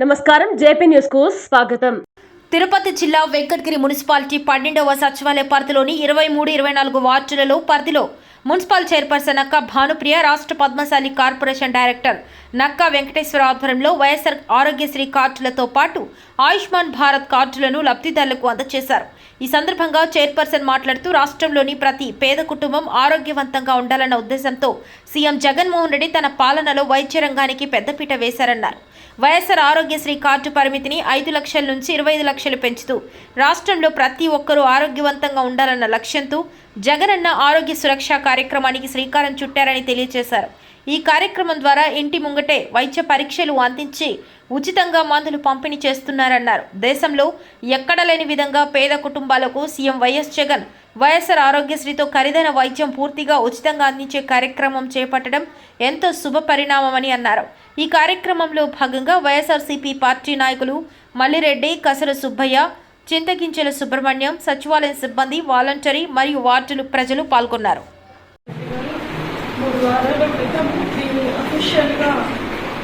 నమస్కారం. జేపీ న్యూస్కు స్వాగతం. తిరుపతి జిల్లా వెంకటగిరి మున్సిపాలిటీ పన్నెండవ సచివాలయ పరిధిలోని ఇరవై మూడు ఇరవై నాలుగు వార్డులలో పరిధిలో మున్సిపల్ చైర్పర్సన్ నక్క భానుప్రియ రాష్ట్ర పద్మశాలి కార్పొరేషన్ డైరెక్టర్ నక్కా వెంకటేశ్వర ఆధ్వర్యంలో వైఎస్ఆర్ ఆరోగ్యశ్రీ కార్డులతో పాటు ఆయుష్మాన్ భారత్ కార్డులను లబ్ధిదారులకు అందజేశారు. ఈ సందర్భంగా చైర్పర్సన్ మాట్లాడుతూ రాష్ట్రంలోని ప్రతి పేద కుటుంబం ఆరోగ్యవంతంగా ఉండాలన్న ఉద్దేశంతో సీఎం జగన్మోహన్ రెడ్డి తన పాలనలో వైద్య రంగానికి పెద్దపీట వేశారన్నారు. వైఎస్ఆర్ ఆరోగ్యశ్రీ కార్డు పరిమితిని ఐదు లక్షల నుంచి ఇరవై ఐదు లక్షలు పెంచుతూ రాష్ట్రంలో ప్రతి ఒక్కరూ ఆరోగ్యవంతంగా ఉండాలన్న లక్ష్యంతో జగనన్న ఆరోగ్య సురక్ష కార్యక్రమానికి శ్రీకారం చుట్టారని తెలియజేశారు. ఈ కార్యక్రమం ద్వారా ఇంటి ముంగటే వైద్య పరీక్షలు అందించి ఉచితంగా మందులు పంపిణీ చేస్తున్నారన్నారు. దేశంలో ఎక్కడ లేని విధంగా పేద కుటుంబాలకు సీఎం వైఎస్ జగన్ వైఎస్ఆర్ ఆరోగ్యశ్రీతో ఖరీదైన వైద్యం పూర్తిగా ఉచితంగా అందించే కార్యక్రమం చేపట్టడం ఎంతో శుభ పరిణామమని అన్నారు. ఈ కార్యక్రమంలో భాగంగా వైఎస్ఆర్సీపీ పార్టీ నాయకులు మల్లిరెడ్డి కసర సుబ్బయ్య చింతకించెల సుబ్రహ్మణ్యం సచివాలయం సిబ్బంది వాలంటరీ మరియు వార్డులు ప్రజలు పాల్గొన్నారు. మూడు క్రితం దీన్ని అఫీషియల్గా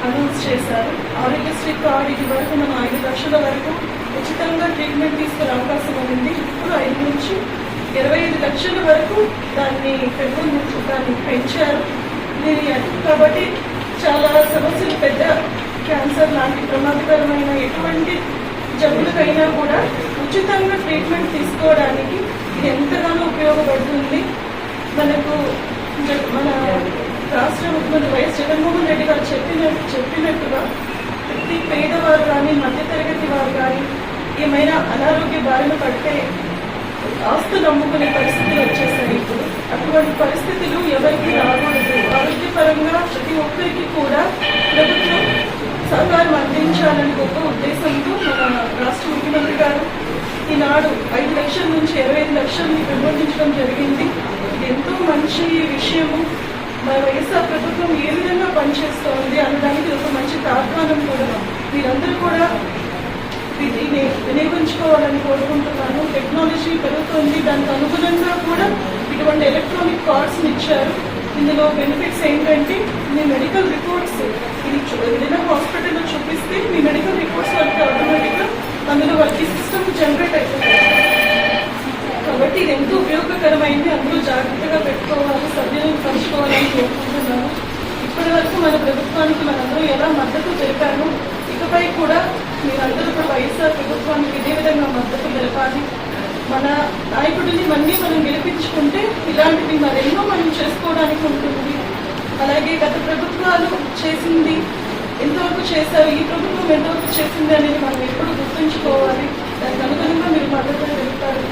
అనౌన్స్ చేశారు. ఆరోగ్యశ్రీ కార్డు ఇది వరకు మనం ఐదు లక్షల వరకు ఉచితంగా ట్రీట్మెంట్ తీసుకునే అవకాశం ఉంది. ఇప్పుడు ఐదు నుంచి ఇరవై ఐదు లక్షల వరకు దాన్ని పెంపొందించి దాన్ని పెంచారు. దీని కాబట్టి చాలా సమస్యలు పెద్ద క్యాన్సర్ లాంటి ప్రమాదకరమైన ఎటువంటి జబ్బులకైనా కూడా ఉచితంగా ట్రీట్మెంట్ తీసుకోవడానికి ఇది ఎంతగానో ఉపయోగపడుతుంది. మనకు మన రాష్ట్ర ముఖ్యమంత్రి వైఎస్ జగన్మోహన్ రెడ్డి గారు చెప్పిన చెప్పినట్టుగా ప్రతి పేదవారు కానీ మధ్యతరగతి వారు కానీ ఏమైనా అనారోగ్య బారిన పడితే ఆస్తులు అమ్ముకునే పరిస్థితులు వచ్చేసాయి ఇప్పుడు. అటువంటి పరిస్థితులు ఎవరికి రాకూడదు ఆరోగ్యపరంగా ప్రతి ఒక్కరికి కూడా ప్రభుత్వం సహకారం అందించాలని గొప్ప ఉద్దేశంతో మన రాష్ట్ర ముఖ్యమంత్రి గారు ఈనాడు ఐదు లక్షల నుంచి ఇరవై ఐదు లక్షల్ని పెంపొందించడం జరిగింది. ఇది ఎంతో మంచి విషయము. వైఎస్ఆర్ ప్రభుత్వం ఏ విధంగా పనిచేస్తోంది అనడానికి ఒక మంచి తాత్కాలం కూడా మీరందరూ కూడా దీన్ని వినియోగించుకోవాలని కోరుకుంటున్నాను. టెక్నాలజీ పెరుగుతుంది. దానికి అనుగుణంగా కూడా ఇటువంటి ఎలక్ట్రానిక్ కార్డ్స్ని ఇచ్చారు. ఇందులో బెనిఫిట్స్ ఏంటంటే మీ మెడికల్ రిపోర్ట్స్ ఇది చూ- ఏదైనా హాస్పిటల్లో చూపిస్తే మీ మెడికల్ రిపోర్ట్స్ ఉపయోగకరమైంది అందరూ జాగ్రత్తగా పెట్టుకోవాలి సభ్యులను పంచుకోవాలని కోరుకుంటున్నాను ఇప్పటి వరకు మన ప్రభుత్వానికి మనందరూ ఎలా మద్దతు తెలిపాను ఇకపై కూడా మీరందరూ ఒక వైఎస్ఆర్ ప్రభుత్వానికి ఇదే విధంగా మద్దతు తెలపాలి. మన నాయకుడిని మళ్ళీ మనం గెలిపించుకుంటే ఇలాంటివి మరెన్నో మనం చేసుకోవడానికి ఉంటుంది. అలాగే గత ప్రభుత్వాలు చేసింది ఎంతవరకు చేశారు ఈ ప్రభుత్వం ఎంతవరకు చేసింది అనేది మనం ఎప్పుడు గుర్తుంచుకోవాలి. దానికి అనుగుణంగా మీరు మద్దతు తెలుపుతారు